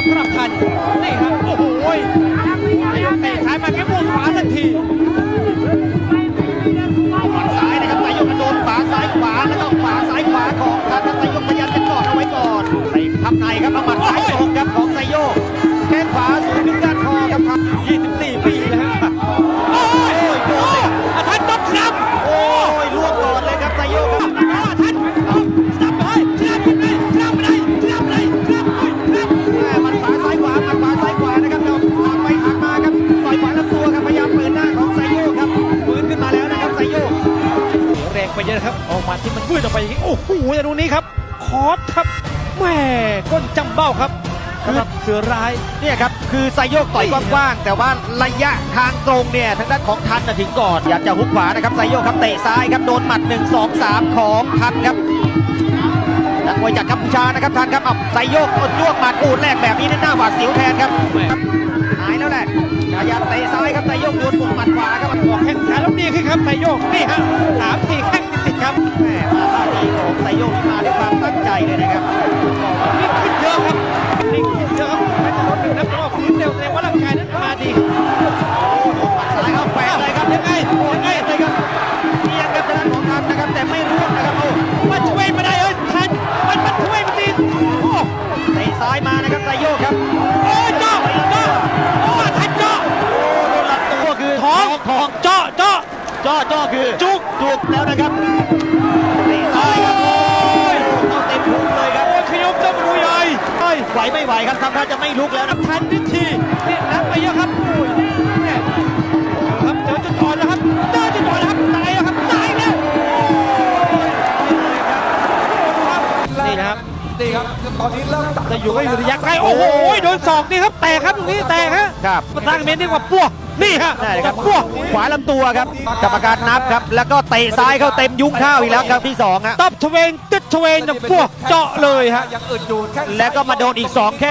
ครับสำหรับทันนี่ครับโอ้โหเตะซ้ายมาแค่บวกขวาทันทีซ้ายนะครับนายกกระโดนขวาซ้ายขวาแล้วก็ขวาซ้ายขวาของทางนายกพยายามจะกอดเอาไว้ก่อนไปพับในครับเอาหมัดซ้ายตรงครับของไซโยกแข้งขวาสูงขึ้นก้านคอครับครับ24 ไปเยอะครับ ออกมาที่มันวืดออกไปอย่างนี้ โอ้โหแต่ดูนี้ครับ คอร์สครับแหม่ก้นจำเบ้าครับสำหรับเสือร้ายเนี่ยครับ คือไซโยกต่อยกว้างๆแต่ว่าระยะทางตรงเนี่ยทางด้านของทันน่ะถึงก่อน อยากจะฮุกขวานะครับไซโยกครับเตะซ้ายครับโดนหมัด 1 2 3 ของทันครับนักมวยจากกัมพูชานะครับทันครับเอาไซโยกอดยวกหมัดอูดแรกแบบนี้นี่หน้าหวาดเสียวแทนครับแหม่หายแล้วแหละพยายามเตะซ้ายครับไซโยกโดนบุกหมัดขวาครับออกแข้งขาแล้วดีขึ้นครับไซโยกนี่ฮะสามสี่ เลยนะครับนิ่งขึ้นเยอะครับนิ่งขึ้นเยอะครับแม้จะลดหนึ่งนับก็ฟื้นเร็วแสดงว่าร่างกายนั้นมาดีซ้ายเข้าแปะเลยครับยังไงยังไงเลยครับเอียงครับทางด้านของทันนะครับแต่ไม่ร่วงนะครับโอ้มันช่วยไมาได้เอ้ยทันมันมันช่วยมันดีโอ้เตะซ้ายมานะครับไซโยกครับโอ้เจาะเจาะโอ้ทันเจาะโอ้โดนลำตัวคือท้องท้องเจาะเจาะจ้อจ้อคือจุกจุกแล้วนะครับเตะซ้ายครับ ครับทำท่าจะไม่ลุกแล้วนะทันนิดทีนี่นับไปเยอะครับโอ้ยแม่ครับเจอจุดอ่อนแล้วครับเจอจุดอ่อนแล้วครับตายแล้วครับตายแล้วนี่นะครับนี่ครับตอนนี้เริ่มตัดจะอยู่ก็อยู่ระยะใกล้โอ้โหโดนศอกนี่ครับแตกครับตรงนี้แตกฮะครับมาตั้งเมนดีกว่าปั้วนี่ฮะนั่นเลยครับปั้วขวาลำตัวครับกรรมการนับครับ แล้วก็เตะซ้ายเข้าเต็มยุ้งข้าวอีกแล้วครับที่สองฮะตับทเวนตึ๊ดทเวนอย่างปั้วเจาะเลยฮะยังอื่นอยู่แค่แล้วก็มาโดนอีกสองแข้ง